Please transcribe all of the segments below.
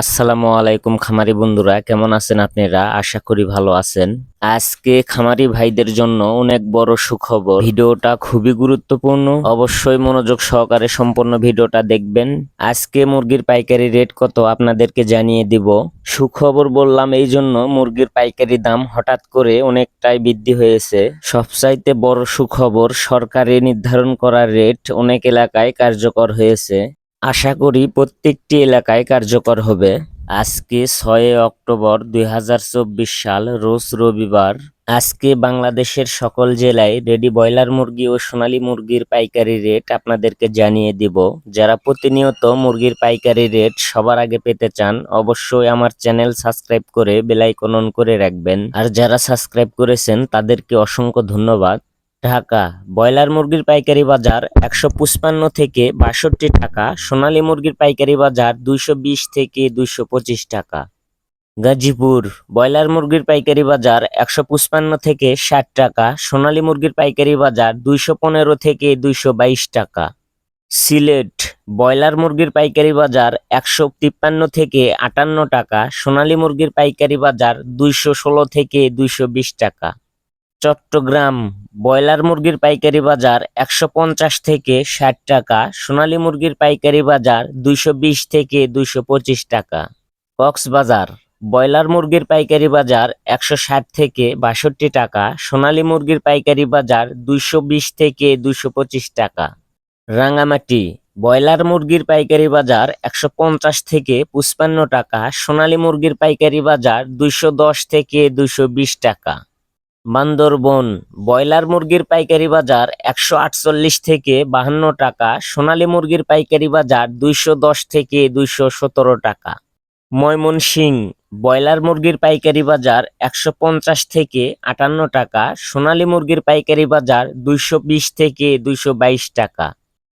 আসসালামু আলাইকুম খামারি বন্ধুরা, কেমন আছেন আপনারা? আশা করি ভালো আছেন। আজকে খামারি ভাইদের জন্য অনেক বড় সুখবর। ভিডিওটা খুবই গুরুত্বপূর্ণ। অবশ্যই মনোযোগ সহকারে সম্পূর্ণ ভিডিওটা দেখবেন। আজকে মুরগির পাইকারি রেট কত আপনাদেরকে জানিয়ে দিব। সুখবর বললাম এই জন্য মুরগির পাইকারি দাম হঠাৎ করে অনেকটাই বৃদ্ধি হয়েছে। সবচাইতে বড় সুখবর সরকারি নির্ধারণ করা রেট অনেক এলাকায় কার্যকর হয়েছে। আশা করি প্রত্যেকটি এলাকায় কার্যকর হবে। আজকে ছয় অক্টোবর দুই হাজার চব্বিশ সাল, রোজ রবিবার। আজকে বাংলাদেশের সকল জেলায় রেডি ব্রয়লার মুরগি ও সোনালী মুরগির পাইকারি রেট আপনাদেরকে জানিয়ে দিব। যারা প্রতিনিয়ত মুরগির পাইকারি রেট সবার আগে পেতে চান, অবশ্যই আমার চ্যানেল সাবস্ক্রাইব করে বেলাইকন করে রাখবেন। আর যারা সাবস্ক্রাইব করেছেন, তাদেরকে অসংখ্য ধন্যবাদ। ঢাকা। ব্রয়লার মুরগির পাইকারি বাজার একশো পঁচপান্ন থেকে বাষট্টি টাকা, সোনালী মুরগির পাইকারি বাজার দুইশো বিশ থেকে দুইশো পঁচিশ টাকা। গাজীপুর, ব্রয়লার মুরগির পাইকারি বাজার একশো পঁচপান্ন থেকে ষাট টাকা, সোনালী মুরগির পাইকারি বাজার দুইশো পনেরো থেকে দুইশো বাইশ টাকা। সিলেট, ব্রয়লার মুরগির পাইকারি বাজার একশো তিপ্পান্ন থেকে আটান্ন টাকা, সোনালী মুরগির পাইকারি বাজার দুইশো ষোলো থেকে দুইশো বিশ টাকা। চট্টগ্রাম ব্রয়লার মুরগির পাইকারি বাজার একশো পঞ্চাশ থেকে ষাট টাকা, সোনালী মুরগির পাইকারি বাজার দুইশো বিশ থেকে দুইশো পঁচিশ টাকা। কক্সবাজার ব্রয়লার মুরগির পাইকারি বাজার একশো ষাট থেকে বাষট্টি টাকা, সোনালী মুরগির পাইকারি বাজার দুইশো বিশ থেকে দুইশো পঁচিশ টাকা। রাঙামাটি ব্রয়লার মুরগির পাইকারি বাজার একশো পঞ্চাশ থেকে পঁচপান্ন টাকা, সোনালী মুরগির পাইকারি বাজার দুইশো দশ থেকে দুইশো বিশ টাকা। বান্দরবন ব্রয়লার মুরগির পাইকারি বাজার একশো আটচল্লিশ থেকে বাহান্ন টাকা, সোনালী মুরগির পাইকারি বাজার দুইশো দশ থেকে দুইশো সতেরো টাকা। ময়মনসিং ব্রয়লার মুরগির পাইকারি বাজার একশো পঞ্চাশ থেকে আটান্ন টাকা, সোনালী মুরগির পাইকারি বাজার দুইশো বিশ থেকে দুইশো বাইশ টাকা।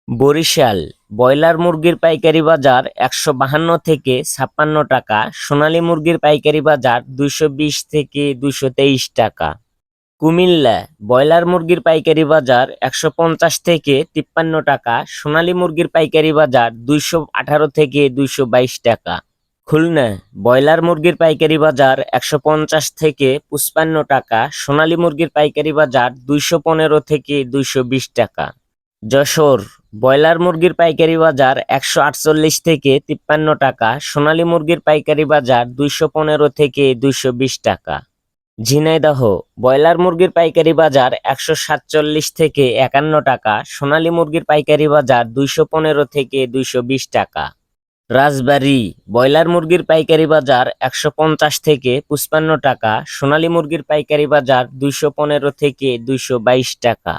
বরিশাল, ব্রয়লার মুরগির পাইকারি বাজার একশো বাহান্ন থেকে ছাপ্পান্ন টাকা, সোনালী মুরগির পাইকারি বাজার দুইশো বিশ থেকে দুইশো তেইশ টাকা। কুমিল্লা ব্রয়লার মুরগির পাইকারি বাজার একশো পঞ্চাশ থেকে তিপ্পান্ন টাকা, সোনালী মুরগির পাইকারি বাজার দুইশো আঠারো থেকে দুইশো বাইশ টাকা। খুলনা ব্রয়লার মুরগির পাইকারি বাজার একশো পঞ্চাশ থেকে পঁচপান্ন টাকা, সোনালী মুরগির পাইকারি বাজার দুইশো পনেরো থেকে দুইশো বিশ টাকা। যশোর ব্রয়লার মুরগির পাইকারি বাজার একশো আটচল্লিশ থেকে তিপ্পান্ন টাকা, সোনালী মুরগির পাইকারি বাজার দুইশো পনেরো থেকে দুইশো বিশ টাকা। ঝিনাইদহ, ব্রয়লার মুরগির পাইকারি বাজার একশো সাতচল্লিশ থেকে একান্ন টাকা, সোনালী মুরগির পাইকারি বাজার দুইশো পনেরো থেকে দুইশো বিশ টাকা। রাজবাড়ী, ব্রয়লার মুরগির পাইকারি বাজার একশো পঞ্চাশ থেকে পঁচপান্ন টাকা, সোনালী মুরগির পাইকারি বাজার দুইশো পনেরো থেকে দুইশো বাইশ টাকা।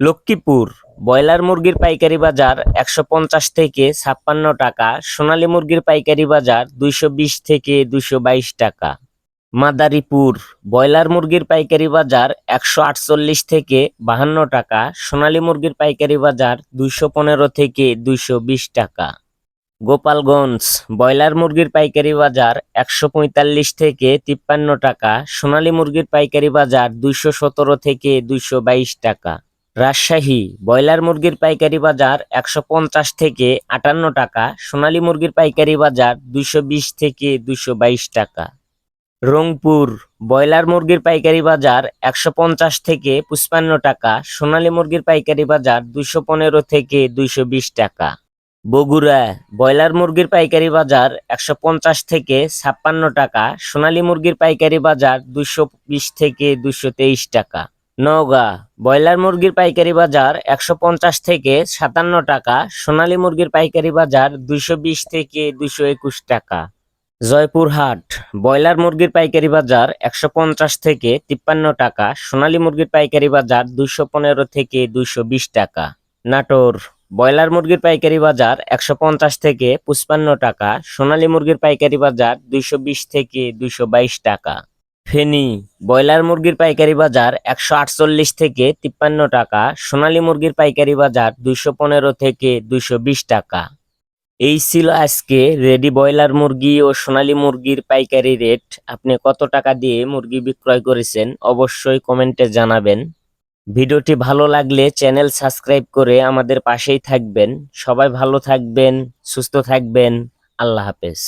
লক্ষ্মীপুর, ব্রয়লার মুরগির পাইকারি বাজার একশো পঞ্চাশ থেকে ছাপ্পান্ন টাকা, সোনালী মুরগির পাইকারি বাজার দুইশো বিশ থেকে দুইশো বাইশ টাকা। মাদারীপুর ব্রয়লার মুরগির পাইকারি বাজার একশো আটচল্লিশ থেকে বাহান্ন টাকা, সোনালী মুরগির পাইকারি বাজার দুইশো পনেরো থেকে দুইশো বিশ টাকা। গোপালগঞ্জ ব্রয়লার মুরগির পাইকারি বাজার একশো পঁয়তাল্লিশ থেকে তিপ্পান্ন টাকা, সোনালী মুরগির পাইকারি বাজার দুইশো সতেরো থেকে দুইশো বাইশ টাকা। রাজশাহী ব্রয়লার মুরগির পাইকারি বাজার একশো পঞ্চাশ থেকে আটান্ন টাকা, সোনালী মুরগির পাইকারি বাজার দুইশো বিশ থেকে দুইশো বাইশ টাকা। রংপুর, ব্রয়লার মুরগির পাইকারি বাজার একশো পঞ্চাশ থেকে পঁচপান্ন টাকা, সোনালী মুরগির পাইকারি বাজার দুইশো পনেরো থেকে দুইশো বিশ টাকা। বগুড়া, ব্রয়লার মুরগির পাইকারি বাজার একশো পঞ্চাশ থেকে ছাপ্পান্ন টাকা, সোনালী মুরগির পাইকারি বাজার দুইশো বিশ থেকে দুইশো তেইশ টাকা। নওগাঁ, ব্রয়লার মুরগির পাইকারি বাজার একশো পঞ্চাশ থেকে সাতান্ন টাকা, সোনালী মুরগির পাইকারি বাজার দুইশো বিশ থেকে দুইশো একুশ টাকা। জয়পুরহাট, ব্রয়লার মুরগির পাইকারি বাজার একশো পঞ্চাশ থেকে তিপ্পান্ন টাকা, সোনালী মুরগির পাইকারি বাজার দুইশো পনেরো থেকে দুইশো বিশ টাকা। নাটোর, ব্রয়লার মুরগির পাইকারি বাজার একশো পঞ্চাশ থেকে পঁচপান্ন টাকা, সোনালী মুরগির পাইকারি বাজার দুইশো বিশ থেকে দুইশো বাইশ টাকা। ফেনি, ব্রয়লার মুরগির পাইকারি বাজার একশো আটচল্লিশ থেকে তিপ্পান্ন টাকা, সোনালী মুরগির পাইকারি বাজার দুইশো পনেরো থেকে দুইশো বিশ টাকা। এই ছিল আজকে রেডি ব্রয়লার মুরগি ও সোনালী মুরগির পাইকারি রেট। আপনি কত টাকা দিয়ে মুরগি বিক্রয় করেছেন অবশ্যই কমেন্টে জানাবেন। ভিডিওটি ভালো লাগলে চ্যানেল সাবস্ক্রাইব করে আমাদের পাশেই থাকবেন। সবাই ভালো থাকবেন, সুস্থ থাকবেন। আল্লাহ হাফেজ।